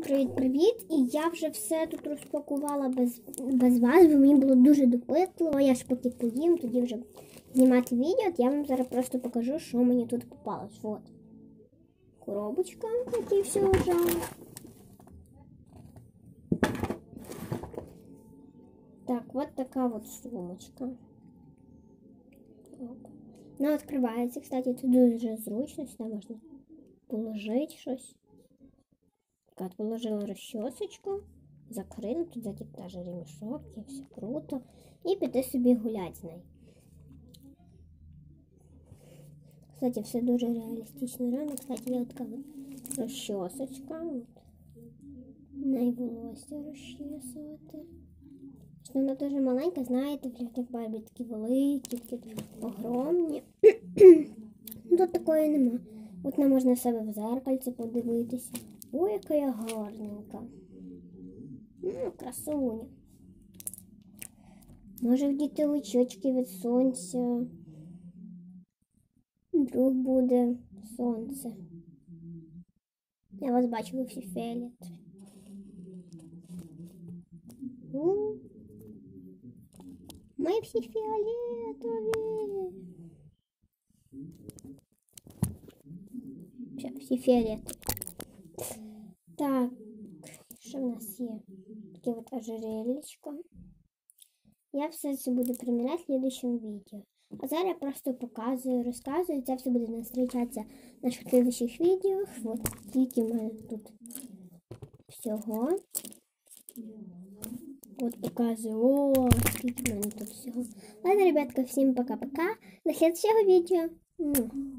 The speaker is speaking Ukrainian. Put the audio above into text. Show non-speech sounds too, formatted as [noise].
Привіт-привіт! І я вже все тут розпакувала без, без вас, бо мені було дуже допитливо. Я ж поки поїм, тоді вже знімати відео. Я вам зараз просто покажу, що мені тут попалось. От. Коробочка, в якій все лежало. Так, от така от сумочка. Так. Вона відкривається, кстати, це дуже зручно, сюди можна положити щось. Так, положила розчосочку, закрила, тут сзади даже ремешок, і все круто. І піти собі гулять з нею. Кстати, все дуже реалістично. Реально, кстати, є така розчосочка. Найволосся розчесувати. Вона дуже маленька, знаєте, в літніх барбі такі великі, такі огромні. [clears throat] Тут такої нема. От не можна себе в зеркальці подивитися. Ой, яка я гарненька. Ну, красуня. Може вдіти очочки від сонця. Вдруг буде сонце. Я вас бачу, ви всі фіолетові. У. Ми всі фіолетові. Все, всі фіолетові. Що в нас є? Таке от ожерельечко. Я все це буду приміряти в следующем відео. А зараз я просто показую, розказую. Це все буде у нас зустрічатися в наших следующих відео. От тільки в тут всього. От показую. О, скільки в мене тут всього. Ладно, ребятка, всім пока-пока. До следующего відео. М.